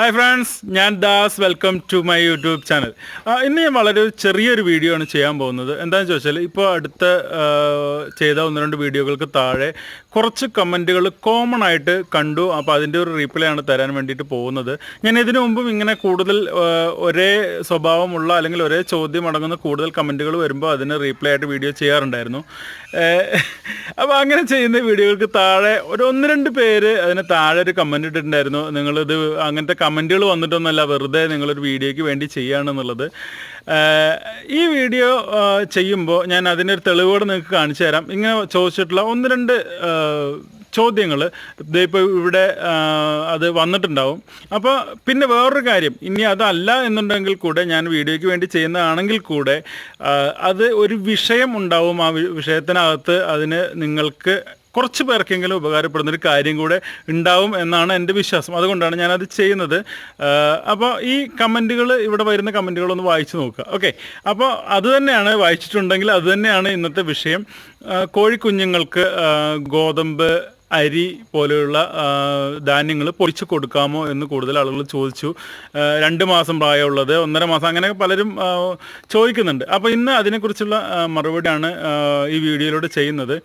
Hi friends ഞാൻ Das. Welcome to my YouTube channel ഇന്ന് ഞാൻ വളരെ ചെറിയൊരു വീഡിയോ ആണ് ചെയ്യാൻ പോകുന്നത്. എന്താണെന്ന് ചോദിച്ചാൽ ഇപ്പോൾ അടുത്ത ചെയ്ത ഒന്ന് രണ്ട് വീഡിയോകൾക്ക് താഴെ കുറച്ച് കമന്റുകൾ കോമൺ ആയിട്ട് കണ്ടു. അപ്പോൾ അതിന്റെ ഒരു റീപ്ലൈ ആണ് തരാൻ വേണ്ടിയിട്ട് പോകുന്നത്. ഞാൻ ഇതിനു മുമ്പും ഇങ്ങനെ കൂടുതൽ ഒരേ സ്വഭാവമുള്ള അല്ലെങ്കിൽ ഒരേ ചോദ്യം അടങ്ങുന്ന കൂടുതൽ കമന്റുകൾ വരുമ്പോൾ അതിന് റീപ്ലൈ ആയിട്ട് വീഡിയോ ചെയ്യാറുണ്ടായിരുന്നു. അപ്പോൾ അങ്ങനെ ചെയ്യുന്ന വീഡിയോകൾക്ക് താഴെ ഒരു ഒന്ന് രണ്ട് പേര് അതിന് താഴെ ഒരു കമന്റ് ഇട്ടിട്ടുണ്ടായിരുന്നു. നിങ്ങളിത് അങ്ങനത്തെ കമന്റുകൾ വന്നിട്ടൊന്നുമല്ല വെറുതെ നിങ്ങളൊരു വീഡിയോയ്ക്ക് വേണ്ടി ചെയ്യുകയാണെന്നുള്ളത് ഈ വീഡിയോ ചെയ്യുമ്പോൾ ഞാൻ അതിനൊരു തെളിവോടെ നിങ്ങൾക്ക് കാണിച്ചു തരാം. ഇങ്ങനെ ചോദിച്ചിട്ടുള്ള ഒന്ന് രണ്ട് ചോദ്യങ്ങൾ ഇപ്പോൾ ഇവിടെ അത് വന്നിട്ടുണ്ടാവും. അപ്പോൾ പിന്നെ വേറൊരു കാര്യം ഇനി അതല്ല എന്നുണ്ടെങ്കിൽ കൂടെ ഞാൻ വീഡിയോയ്ക്ക് വേണ്ടി ചെയ്യുന്നതാണെങ്കിൽ കൂടെ അത് ഒരു വിഷയം ഉണ്ടാവും ആ വിഷയത്തിനകത്ത് അതിന് നിങ്ങൾക്ക് കുറച്ച് പേർക്കെങ്കിലും ഉപകാരപ്പെടുന്ന ഒരു കാര്യം കൂടെ ഉണ്ടാവും എന്നാണ് എന്റെ വിശ്വാസം. അതുകൊണ്ടാണ് ഞാനത് ചെയ്യുന്നത്. അപ്പോൾ ഈ കമന്റുകൾ ഇവിടെ വരുന്ന കമന്റുകളൊന്ന് വായിച്ചു നോക്കുക. ഓക്കെ. അപ്പോൾ അത് തന്നെയാണ് വായിച്ചിട്ടുണ്ടെങ്കിൽ അത് തന്നെയാണ് ഇന്നത്തെ വിഷയം. കോഴിക്കുഞ്ഞുങ്ങൾക്ക് ഗോതമ്പ് അരി പോലെയുള്ള ധാന്യങ്ങൾ പൊടിച്ച് കൊടുക്കാമോ എന്ന് കൂടുതൽ ആളുകൾ ചോദിച്ചു. രണ്ട് മാസം പ്രായമുള്ളത് ഒന്നര മാസം അങ്ങനെ പലരും ചോദിക്കുന്നുണ്ട്. അപ്പോൾ ഇന്ന് അതിനെക്കുറിച്ചുള്ള മറുപടിയാണ് ഈ വീഡിയോയിലൂടെ ചെയ്യുന്നത്.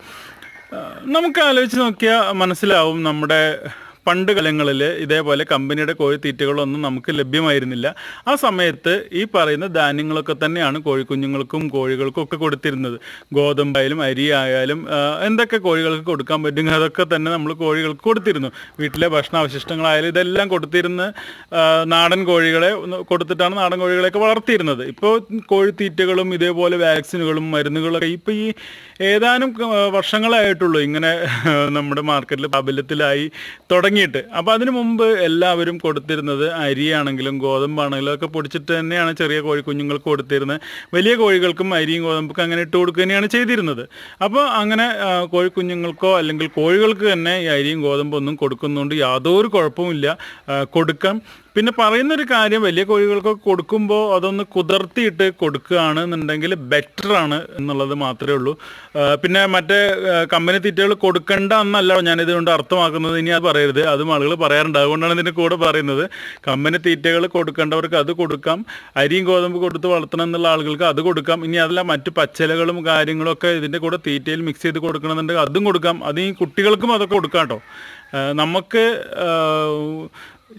നമുക്ക് ആലോചിച്ച് നോക്കിയാൽ മനസ്സിലാവും നമ്മുടെ പണ്ട് കാലങ്ങളിൽ ഇതേപോലെ കമ്പനിയുടെ കോഴിത്തീറ്റകളൊന്നും നമുക്ക് ലഭ്യമായിരുന്നില്ല. ആ സമയത്ത് ഈ പറയുന്ന ധാന്യങ്ങളൊക്കെ തന്നെയാണ് കോഴിക്കുഞ്ഞുങ്ങൾക്കും കോഴികൾക്കും ഒക്കെ കൊടുത്തിരുന്നത്. ഗോതമ്പായാലും അരി ആയാലും എന്തൊക്കെ കോഴികൾക്ക് കൊടുക്കാൻ പറ്റും അതൊക്കെ തന്നെ നമ്മൾ കോഴികൾക്ക് കൊടുത്തിരുന്നു. വീട്ടിലെ ഭക്ഷണാവശിഷ്ടങ്ങളായാലും ഇതെല്ലാം കൊടുത്തിരുന്ന് നാടൻ കോഴികളെ കൊടുത്തിട്ടാണ് നാടൻ കോഴികളെയൊക്കെ വളർത്തിയിരുന്നത്. ഇപ്പോൾ കോഴിത്തീറ്റകളും ഇതേപോലെ വാക്സിനുകളും മരുന്നുകളൊക്കെ ഇപ്പോൾ ഈ ഏതാനും വർഷങ്ങളായിട്ടുള്ളൂ ഇങ്ങനെ നമ്മുടെ മാർക്കറ്റിൽ പ്രാബല്യത്തിലായി തുടങ്ങിയിട്ട്. അപ്പോൾ അതിനു മുമ്പ് എല്ലാവരും കൊടുത്തിരുന്നത് അരിയാണെങ്കിലും ഗോതമ്പാണെങ്കിലും ഒക്കെ പൊടിച്ചിട്ട് തന്നെയാണ് ചെറിയ കോഴി കുഞ്ഞുങ്ങൾക്ക് കൊടുത്തിരുന്നത്. വലിയ കോഴികൾക്കും അരിയും ഗോതമ്പൊക്കെ അങ്ങനെ ഇട്ട് കൊടുക്കുക തന്നെയാണ് ചെയ്തിരുന്നത്. അപ്പോൾ അങ്ങനെ കോഴി കുഞ്ഞുങ്ങൾക്കോ അല്ലെങ്കിൽ കോഴികൾക്ക് തന്നെ ഈ അരിയും ഗോതമ്പൊന്നും ഒന്നും കൊടുക്കുന്നതുകൊണ്ട് യാതൊരു കുഴപ്പവുമില്ല. ആ, കൊടുക്കാം. പിന്നെ പറയുന്ന ഒരു കാര്യം വലിയ കോഴികൾക്ക് കൊടുക്കുമ്പോൾ അതൊന്ന് കുതിർത്തിയിട്ട് കൊടുക്കുകയാണ് എന്നുണ്ടെങ്കിൽ ബെറ്റർ ആണ് എന്നുള്ളത് മാത്രമേ ഉള്ളൂ. പിന്നെ മറ്റേ കമ്പനി തീറ്റകൾ കൊടുക്കണ്ട എന്നല്ല ഞാൻ ഇതുകൊണ്ട് അർത്ഥമാക്കുന്നത്. ഇനി അത് പറയരുത്. അതും ആളുകൾ പറയാറുണ്ട്. അതുകൊണ്ടാണ് ഇതിന്റെ കൂടെ പറയുന്നത്. കമ്പനി തീറ്റകൾ കൊടുക്കേണ്ടവർക്ക് അത് കൊടുക്കാം. അരിയും ഗോതമ്പ് കൊടുത്ത് വളർത്തണം എന്നുള്ള ആളുകൾക്ക് അത് കൊടുക്കാം. ഇനി അതല്ല മറ്റ് പച്ചിലകളും കാര്യങ്ങളൊക്കെ ഇതിന്റെ കൂടെ തീറ്റയിൽ മിക്സ് ചെയ്ത് കൊടുക്കണമെന്നുണ്ടെങ്കിൽ അതും കൊടുക്കാം. അത് ഈ കുട്ടികൾക്കും അതൊക്കെ കൊടുക്കാം കേട്ടോ. നമുക്ക്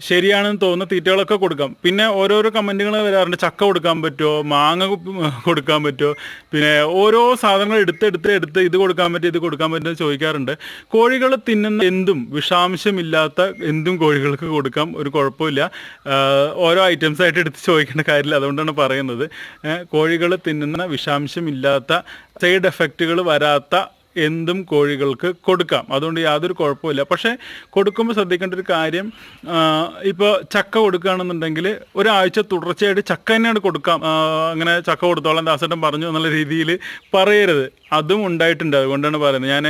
ശരിയാണെന്ന് തോന്നുന്ന തീറ്റകളൊക്കെ കൊടുക്കാം. പിന്നെ ഓരോരോ കമന്റുകൾ വരാറുണ്ട്. ചക്ക കൊടുക്കാൻ പറ്റുമോ? മാങ്ങ കൊടുക്കാൻ പറ്റുമോ? പിന്നെ ഓരോ സാധനങ്ങൾ എടുത്തെടുത്ത് എടുത്ത് ഇത് കൊടുക്കാൻ പറ്റും ഇത് കൊടുക്കാൻ പറ്റുമോ ചോദിക്കാറുണ്ട്. കോഴികൾ തിന്നുന്ന എന്തും വിഷാംശമില്ലാത്ത എന്തും കോഴികൾക്ക് കൊടുക്കാം. ഒരു കുഴപ്പമില്ല. ഓരോ ഐറ്റംസ് ആയിട്ട് എടുത്ത് ചോദിക്കേണ്ട കാര്യമില്ല. അതുകൊണ്ടാണ് പറയുന്നത്. കോഴികൾ തിന്നുന്ന വിഷാംശമില്ലാത്ത സൈഡ് എഫക്റ്റുകൾ വരാത്ത എന്തും കോഴികൾക്ക് കൊടുക്കാം. അതുകൊണ്ട് യാതൊരു കുഴപ്പമില്ല പക്ഷേ കൊടുക്കുമ്പോൾ ശ്രദ്ധിക്കേണ്ട ഒരു കാര്യം ഇപ്പോൾ ചക്ക കൊടുക്കുകയാണെന്നുണ്ടെങ്കിൽ ഒരാഴ്ച തുടർച്ചയായിട്ട് ചക്ക തന്നെയാണ് കൊടുക്കാം. അങ്ങനെ ചക്ക കൊടുത്തോളം ദാസേട്ടൻ പറഞ്ഞു എന്നുള്ള രീതിയിൽ പറയരുത്. അതും ഉണ്ടായിട്ടുണ്ട്. അതുകൊണ്ടാണ് പറയുന്നത്. ഞാൻ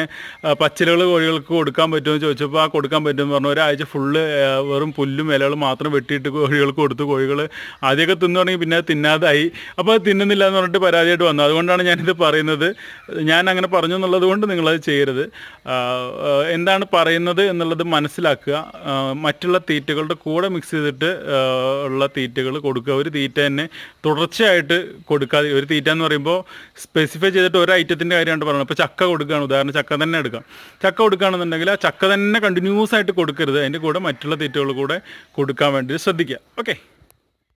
പച്ചിലകൾ കോഴികൾക്ക് കൊടുക്കാൻ പറ്റുമെന്ന് ചോദിച്ചപ്പോൾ ആ കൊടുക്കാൻ പറ്റുമെന്ന് പറഞ്ഞു. ഒരാഴ്ച ഫുള്ള് വെറും പുല്ലും ഇലകളും മാത്രം വെട്ടിയിട്ട് കോഴികൾക്ക് കൊടുത്തു കോഴികൾ ആദ്യമൊക്കെ തിന്നു തുടങ്ങി പിന്നെ തിന്നാതായി. അപ്പോൾ അത് തിന്നുന്നില്ല എന്ന് പറഞ്ഞിട്ട് പരാതിയായിട്ട് വന്നു. അതുകൊണ്ടാണ് ഞാനിത് പറയുന്നത്. ഞാൻ അങ്ങനെ പറഞ്ഞു എന്നുള്ളത് കൊണ്ട് നിങ്ങളത് ചെയ്യരുത്. എന്താണ് പറയുന്നത് എന്നുള്ളത് മനസ്സിലാക്കുക. മറ്റുള്ള തീറ്റകളുടെ കൂടെ മിക്സ് ചെയ്തിട്ട് ഉള്ള തീറ്റകൾ കൊടുക്കുക. ഒരു തീറ്റ തന്നെ തുടർച്ചയായിട്ട് കൊടുക്കാതെ ഒരു തീറ്റ എന്ന് പറയുമ്പോൾ സ്പെസിഫൈ ചെയ്തിട്ട് ഒരു ഐറ്റത്തിന്റെ കാര്യമാണ് പറയുന്നത് ഇപ്പോൾ ചക്ക കൊടുക്കുകയാണ്. ഉദാഹരണം ചക്ക തന്നെ എടുക്കാം. ചക്ക കൊടുക്കുകയാണെന്നുണ്ടെങ്കിൽ ആ ചക്ക തന്നെ കണ്ടിന്യൂസ് ആയിട്ട് കൊടുക്കരുത്. അതിന്റെ കൂടെ മറ്റുള്ള തീറ്റകൾ കൂടെ കൊടുക്കാൻ വേണ്ടി ശ്രദ്ധിക്കുക. ഓക്കെ